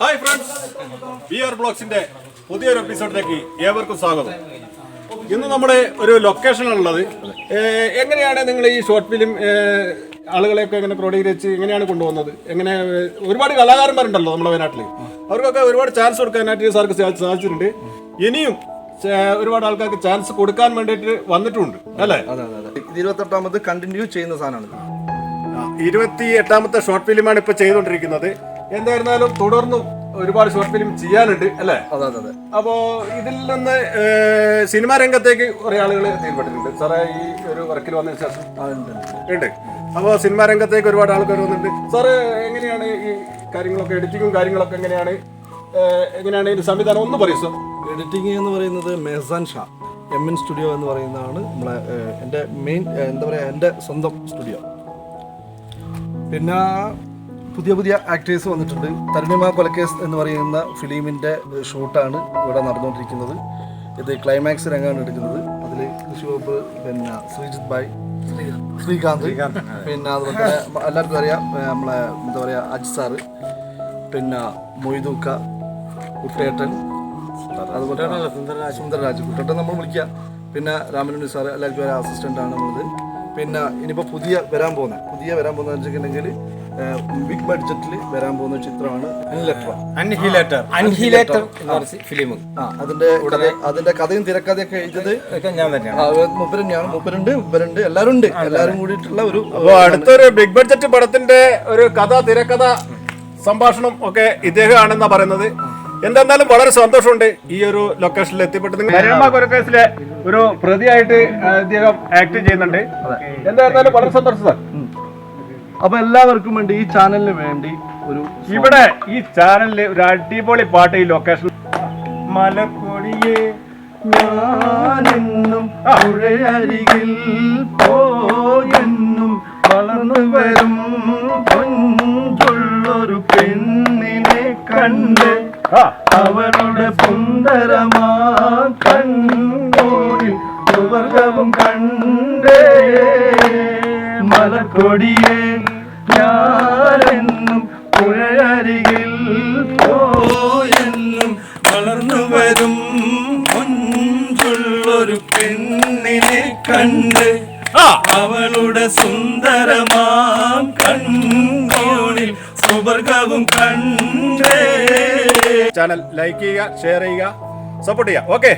Hi friends. B R ബ്ലോഗ്സിന്റെ പുതിയൊരു എപ്പിസോഡിലേക്ക് ഏവർക്കും സ്വാഗതം. ഇന്ന് നമ്മുടെ ഒരു ലൊക്കേഷനാണുള്ളത് ഉള്ളത് എങ്ങനെയാണ് നിങ്ങൾ ഈ ഷോർട്ട് ഫിലിം ആളുകളെയൊക്കെ എങ്ങനെ ക്രോഡീകരിച്ച് എങ്ങനെയാണ് കൊണ്ടുപോകുന്നത്? എങ്ങനെ ഒരുപാട് കലാകാരന്മാരുണ്ടല്ലോ നമ്മുടെ വയനാട്ടിൽ അവർക്കൊക്കെ ഒരുപാട് ചാൻസ് കൊടുക്കാനായിട്ട് സാർക്ക് സാധിച്ചിട്ടുണ്ട്. ഇനിയും ഒരുപാട് ആൾക്കാർക്ക് ചാൻസ് കൊടുക്കാൻ വേണ്ടിയിട്ട് വന്നിട്ടുണ്ട്. അല്ലേ? ഇരുപത്തെട്ടാമത് കണ്ടിന്യൂ ചെയ്യുന്ന സാധനമാണ് ഇരുപത്തി എട്ടാമത്തെ ഷോർട്ട് ഫിലിമാണ് ഇപ്പൊ ചെയ്തുകൊണ്ടിരിക്കുന്നത്. എന്തായിരുന്നാലും തുടർന്നും ഒരുപാട് ഷോർട്ട് ഫിലിം ചെയ്യാനുണ്ട് അല്ലേ? അതെ അതെ അതെ. അപ്പോ ഇതിൽ നിന്ന് സിനിമാ രംഗത്തേക്ക് കുറെ ആളുകൾ എത്തിപ്പെട്ടിട്ടുണ്ട് സാറേ ഈ ഒരു വർക്കിൽ വന്നതിന് ശേഷം? ഉണ്ട്, അപ്പോൾ സിനിമാ രംഗത്തേക്ക് ഒരുപാട് ആൾക്കാർ വന്നിട്ടുണ്ട്. സാറ് എങ്ങനെയാണ് ഈ കാര്യങ്ങളൊക്കെ എഡിറ്റിങ്ങും കാര്യങ്ങളൊക്കെ എങ്ങനെയാണ്? എങ്ങനെയാണ് ഇതിന്റെ സംവിധാനം? ഒന്ന് പറയൂ സാർ എഡിറ്റിംഗ് എന്ന് പറയുന്നത് Mehsan Shah M N studio എന്ന് പറയുന്നതാണ് നമ്മളെ എന്റെ മെയിൻ എന്താ പറയുക എന്റെ സ്വന്തം സ്റ്റുഡിയോ പിന്നെ പുതിയ പുതിയ ആക്ടേഴ്സ് വന്നിട്ടുണ്ട്. തരുണിമ കൊലക്കേസ് എന്ന് പറയുന്ന ഫിലിമിന്റെ ഷൂട്ടാണ് ഇവിടെ നടന്നുകൊണ്ടിരിക്കുന്നത്. ഇത് ക്ലൈമാക്സ് രംഗമാണ് എടുക്കുന്നത്. അതിൽ ശിവപ്പ് പിന്നെ ശ്രീജിത് ഭായ് ശ്രീകാന്ത് പിന്നെ അതുപോലെ തന്നെ എല്ലാവർക്കും അറിയാം നമ്മളെ എന്താ പറയുക അജ് സാറ് പിന്നെ മൊയ്തൂക്ക കുട്ടേട്ടൻ അതുപോലെ സുന്ദരരാജ്. കുട്ടേട്ടൻ നമ്മൾ വിളിക്കുക. പിന്നെ രാമനുണ്ണി സാറ് എല്ലാവർക്കും അസിസ്റ്റന്റ് ആണ് നമ്മളത് പിന്നെ ഇനിയിപ്പോൾ പുതിയ വരാൻ പോകുന്നത്. പുതിയ വരാൻ പോകുന്നതെന്ന് വെച്ചിട്ടുണ്ടെങ്കിൽ ബിഗ് ബഡ്ജറ്റിൽ വരാൻ പോകുന്ന ചിത്രമാണ് ലെറ്റർ അൻഹിലേറ്റർ. അൻഹിലേറ്റർ എന്ന് പറഞ്ഞ ഫിലിം ആ അതിന്റെ ഉടനെ അതിന്റെ കഥയും തിരക്കഥയൊക്കെ എഴുതിയത് ഞാൻ തന്നെയാണ്. ആ, മൂപ്പര് തന്നെയാണ് മൂപ്പരുണ്ട് ഇവരുണ്ട് എല്ലാവരും ഉണ്ട് എല്ലാവരും കൂടിയിട്ടുള്ള ഒരു അപ്പോൾ അടുത്തൊരു ബിഗ് ബഡ്ജറ്റ് പടത്തിന്റെ ഒരു കഥ തിരക്കഥ സംഭാഷണം ഒക്കെ ഇദ്ദേഹമാണെന്നാ പറയുന്നത്. എന്തെന്നാലും വളരെ സന്തോഷമുണ്ട് ഈ ഒരു ലൊക്കേഷനിൽ കൊലക്കേസിലെ ഒരു പ്രതിയായിട്ട് അദ്ദേഹം ആക്ട് ചെയ്യുന്നുണ്ട്. എന്തായാലും വളരെ സന്തോഷം സാർ അപ്പൊ എല്ലാവർക്കും വേണ്ടി ഈ ചാനലിന് വേണ്ടി ഒരു ഇവിടെ ഈ ചാനലിൽ ഒരു അടിപൊളി പാട്ട് ഈ ലൊക്കേഷൻ മലക്കൊടിയെ ഞാനെന്നും പുഴയരികിൽ പോയെന്നും വളർന്നു വരും കൊഞ്ചുള്ളൊരു പെണ്ണിനെ കണ്ട് അവളുടെ സുന്ദരമാ കണ്ണോടി സുവർഗവും കണ്ടേ മലക്കൊടിയെ ഞാനെന്നും പുഴയരികിൽ പോയെന്നും വളർന്നു വരും മുഞ്ചുള്ളൊരു പെണ്ണിനെ കണ്ട് അവളുടെ സുന്ദരമാം കണ്ണോണിൽ സുവർഗവും കണ്ടേ. ചാനൽ ലൈക്ക് ചെയ്യുക ഷെയർ ചെയ്യുക സപ്പോർട്ട് ചെയ്യുക. ഓക്കെ